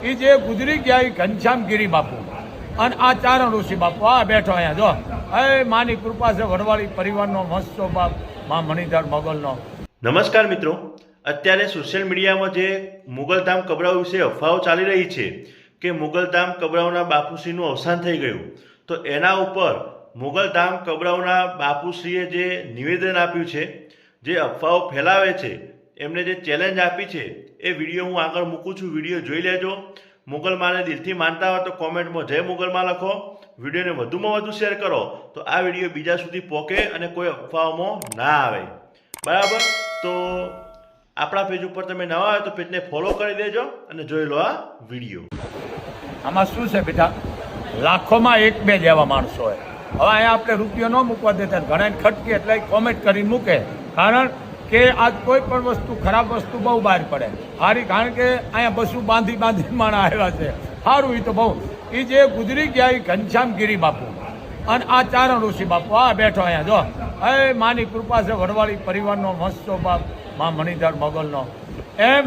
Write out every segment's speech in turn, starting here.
એ જે ગુજરી ગયા એ ઘનશ્યામગીરી બાપુ. અને આ ચારણ ઋષિ બાપુ. આ બેઠો અહીંયા, જો. હવે માની કૃપા છે વડવાળી પરિવારનો મસ્તો બાપ મા મણિધર મોગલનો. નમસ્કાર મિત્રો. અત્યારે સોશિયલ મીડિયામાં જે મુગલધામ કબરાવ વિશે અફવાઓ ચાલી રહી છે કે મુગલધામ કબરાવના બાપુશ્રીનું અવસાન થઈ ગયું, તો એના ઉપર મુગલધામ કબરાવના બાપુશ્રીએ જે નિવેદન આપ્યું છે, જે અફવાઓ ફેલાવે છે એમને જે ચેલેન્જ આપી છે, એ વીડિયો હું આગળ મૂકું છું. વીડિયો જોઈ લેજો. મુગલમાને દિલથી માનતા હોય તો કોમેન્ટમાં જય મુગલમાં લખો. વિડીયોને વધુમાં વધુ શેર કરો. તો આ વીડિયો બીજા સુધી પહોંચે અને કોઈ અફવાઓમાં ના આવે. બરાબર? તો આપણા પેજ ઉપર તમે નવા હોય તો પેજને ફોલો કરી દેજો અને જોઈ લો આ વીડિયો આમાં શું છે બેટા? લાખોમાં એક બે જેવા માણસો હોય. હવે અહીંયા આપણે રૂપિયો ન મૂકવા દેતા. ઘણા ખટકી એટલે કોમેન્ટ કરીને મૂકે. કારણ કે આજ કોઈ પણ વસ્તુ, ખરાબ વસ્તુ બહુ બહાર પડે. હારી, કારણ કે અહીંયા બસું બાંધી બાંધી માણા આવ્યા છે. સારું એ તો બહુ. એ જે ગુજરી ગયા એ ઘનશ્યામગીરી બાપુ. અને આ ચારણ ઋષિ બાપુ, આ બેઠો અહીંયા, જો. એ માની કૃપા છે વડવાળી પરિવારનો મસ્તો બાપ મા મણિધર મોગલનો. એમ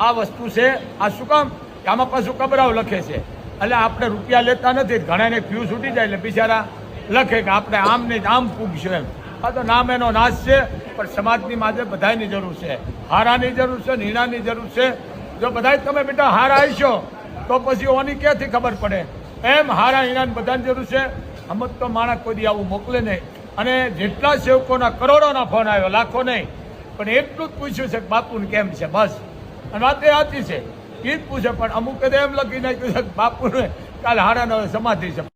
આ વસ્તુ છે. આ શું કામ? આમાં પાછું કબરાવ લખે છે. એટલે આપણે રૂપિયા લેતા નથી, ઘણાને ફ્યુ છૂટી જાય એટલે બિચારા લખે કે આપણે આમ ને આમ પૂગશું એમ. આ તો નામ એનો નાશ છે. પણ સમાજની માટે બધાની જરૂર છે. હારાની જરૂર છે, નીણાની જરૂર છે. જો બધા તમે બેટા હારા આવીશો તો પછી ઓની ક્યાંથી ખબર પડે? એમ હારા હીણાની બધાની જરૂર છે. અમુક તો માણસ કોઈ આવું મોકલે નહીં. અને જેટલા સેવકોના કરોડોના ફોન આવ્યો, લાખો નહીં. પણ એટલું જ પૂછ્યું છે કે બાપુને કેમ છે? બસ. અને વાત એ સાચી છે. એ જ પૂછે, પણ અમુક એમ લખી નાખ્યું છે કે બાપુને કાલે હારાનો સમાધિ છે.